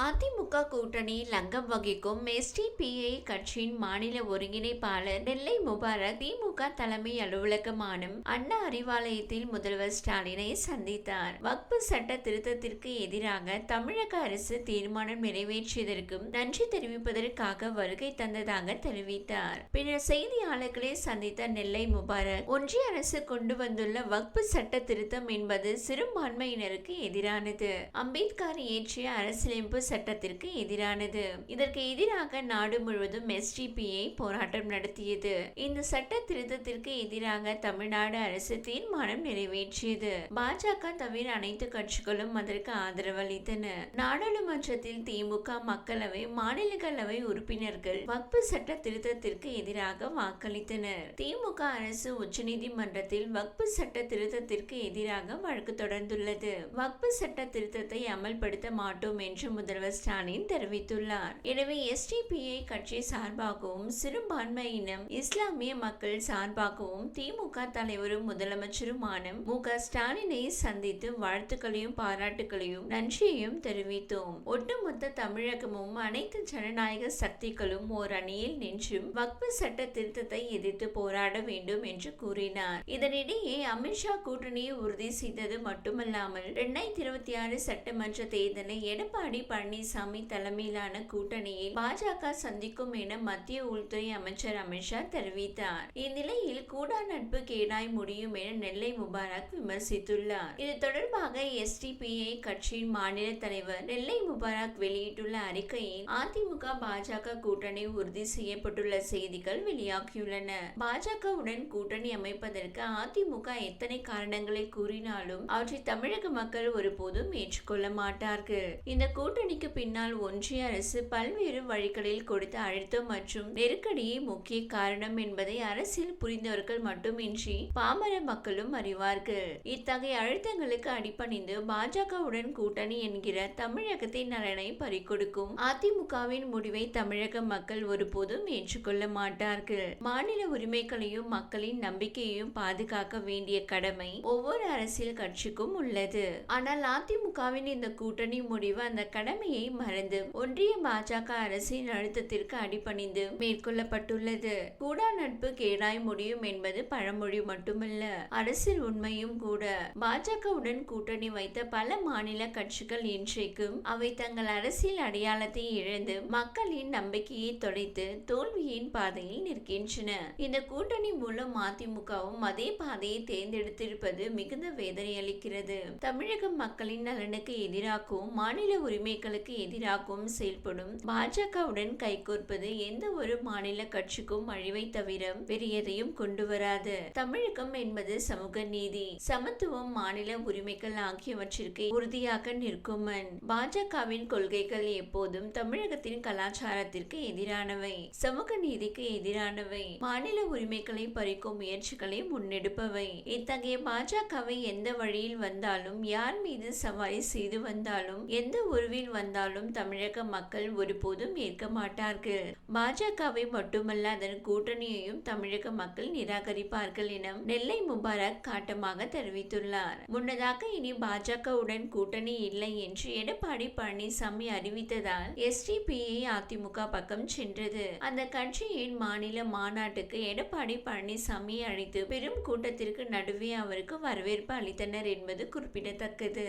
அதிமுக கூட்டணி லங்கம் வகிக்கும் எஸ்டிபிஐ கட்சியின் மாநில ஒருங்கிணைப்பாளர் நெல்லை முபாரக் திமுக தலைமை அலுவலகமான அண்ணா அறிவாலயத்தில் முதல்வர் ஸ்டாலினை சந்தித்தார். வக்பு சட்ட திருத்தத்திற்கு எதிராக தமிழக அரசு தீர்மானம் நிறைவேற்றியதற்கும் நன்றி தெரிவிப்பதற்காக வருகை தந்ததாக தெரிவித்தார். பின்னர் செய்தியாளர்களை சந்தித்த நெல்லை முபாரக் ஒன்றிய அரசு கொண்டு வந்துள்ள வக்பு சட்ட திருத்தம் என்பது சிறுபான்மையினருக்கு எதிரானது. அம்பேத்கர் இயற்றிய அரசியலமைப்பு சட்டத்திற்கு எதிரானது. இதற்கு எதிராக நாடு முழுவதும் எஸ்டிபிஐ போராட்டம் நடத்தியது. இந்த சட்ட திருத்தத்திற்கு எதிராக தமிழ்நாடு அரசு தீர்மானம் நிறைவேற்றியது. பாஜக தவிர அனைத்து கட்சிகளும் அதற்கு ஆதரவு அளித்தன நாடாளுமன்றத்தில் திமுக மக்களவை மாநிலங்களவை உறுப்பினர்கள் வக்பு சட்ட திருத்தத்திற்கு எதிராக வாக்களித்தனர். திமுக அரசு உச்சநீதிமன்றத்தில் வக்பு சட்ட திருத்தத்திற்கு எதிராக வழக்கு தொடர்ந்துள்ளது. வக்பு சட்ட திருத்தத்தை அமல்படுத்த மாட்டோம் என்று முதல்வர் முதல்வர் ஸ்டாலின் தெரிவித்துள்ளார். எனவே எஸ்டிபிஐ கட்சி சார்பாகவும் சிறுபான்மையினம் இஸ்லாமிய மக்கள் சார்பாகவும் திமுக தலைவரும் முதலமைச்சருமான மு. க. ஸ்டாலினை சந்தித்து வாழ்த்துக்களையும் பாராட்டுகளையும் நன்றியையும் தெரிவித்தோம். ஒட்டுமொத்த தமிழகமும் அனைத்து ஜனநாயக சக்திகளும் ஓர் அணியில் நின்றும் வக்பு சட்ட திருத்தத்தை எதிர்த்து போராட வேண்டும் என்று கூறினார். இதனிடையே அமித்ஷா கூட்டணியை உறுதி செய்தது மட்டுமல்லாமல் இரண்டாயிரத்தி இருபத்தி ஆறு சட்டமன்ற தேர்தலை எடப்பாடி பழனிசாமி பழனிசாமி தலைமையிலான கூட்டணியில் பாஜக சந்திக்கும் என மத்திய உள்துறை அமைச்சர் அமித்ஷா தெரிவித்தார். இந்நிலையில் கூடா நட்பு கேடாய் முடியும் என நெல்லை முபாரக் விமர்சித்துள்ளார். இது தொடர்பாக எஸ்டிபிஐ கட்சியின் மாநில தலைவர் நெல்லை முபாரக் வெளியிட்டுள்ள அறிக்கையில் அதிமுக பாஜக கூட்டணி உறுதி செய்யப்பட்டுள்ள செய்திகள் வெளியாகியுள்ளன. பாஜகவுடன் கூட்டணி அமைப்பதற்கு அதிமுக எத்தனை காரணங்களை கூறினாலும் அவற்றை தமிழக மக்கள் ஒருபோதும் ஏற்றுக்கொள்ள மாட்டார்கள். இந்த கூட்டணி கூட்டணிக்கு பின்னால் ஒன்றிய அரசு பல்வேறு வழிகளில் கொடுத்த அழுத்தம் மற்றும் நெருக்கடியே முக்கிய காரணம் என்பதை அரசியல் புரிந்தவர்கள் மட்டுமின்றி பாமர மக்களும் அறிவார்கள். இத்தகைய அழுத்தங்களுக்கு அடிப்பணிந்து பாஜகவுடன் கூட்டணி என்கிற தமிழகத்தின் நலனை பறிகொடுக்கும் அதிமுகவின் முடிவை தமிழக மக்கள் ஒருபோதும் ஏற்றுக்கொள்ள மாட்டார்கள். மாநில உரிமைகளையும் மக்களின் நம்பிக்கையையும் பாதுகாக்க வேண்டிய கடமை ஒவ்வொரு அரசியல் கட்சிக்கும் உள்ளது. ஆனால் அதிமுகவின் இந்த கூட்டணி முடிவு அந்த கடமை தலைமையை மறந்து ஒன்றிய பாஜக அரசின் அழுத்தத்திற்கு அடிபணிந்து மேற்கொள்ளப்பட்டுள்ளது. கூடா நட்பு கேடாய் முடியும் என்பது பழமொழி மட்டுமல்ல அரசியல் உண்மையும் கூட. பாஜகவுடன் கூட்டணி வைத்த பல மாநில கட்சிகள் இன்றைக்கும் அவை தங்கள் அரசியல் அடையாளத்தை இழந்து மக்களின் நம்பிக்கையை தொலைத்து தோல்வியின் பாதையில் நிற்கின்றன. இந்த கூட்டணி மூலம் அதிமுகவும் அதே பாதையை தேர்ந்தெடுத்திருப்பது மிகுந்த வேதனை அளிக்கிறது தமிழக மக்களின் நலனுக்கு எதிராகவும் மாநில உரிமைகள் அவர்களுக்கு எதிராகவும் செயல்படும் பாஜகவுடன் கைகோர்ப்பது எந்த ஒரு மாநில கட்சிக்கும் அழிவை தவிர வேறு எதையும் கொண்டு வராது. தமிழகம் என்பது சமூக நீதி சமத்துவம் மாநில உரிமைகள் ஆகியவற்றிற்கு உறுதியாக நிற்கும் பாஜகவின் கொள்கைகள் எப்போதும் தமிழகத்தின் கலாச்சாரத்திற்கு எதிரானவை சமூக நீதிக்கு எதிரானவை. மாநில உரிமைகளை பறிக்கும் முயற்சிகளை முன்னெடுப்பவை. இத்தகைய பாஜகவை எந்த வழியில் வந்தாலும் யார் மீது சவாரி செய்து வந்தாலும் எந்த உருவில் வந்தாலும் தமிழக மக்கள் ஒருபோதும் ஏற்க மாட்டார்கள். பாஜகவை மட்டுமல்ல அதன் கூட்டணியையும் தமிழக மக்கள் நிராகரிப்பார்கள் என நெல்லை முபாரக் காட்டமாக தெரிவித்துள்ளார். முன்னதாக இனி பாஜகவுடன் கூட்டணி இல்லை என்று எடப்பாடி பழனிசாமி அறிவித்ததால் எஸ்டிபிஐ அதிமுக பக்கம் சென்றது. அந்த கட்சியின் மாநில மாநாட்டுக்கு எடப்பாடி பழனிசாமி அழைத்து பெரும் கூட்டத்திற்கு நடுவே அவருக்கு வரவேற்பு அளித்தனர் என்பது குறிப்பிடத்தக்கது.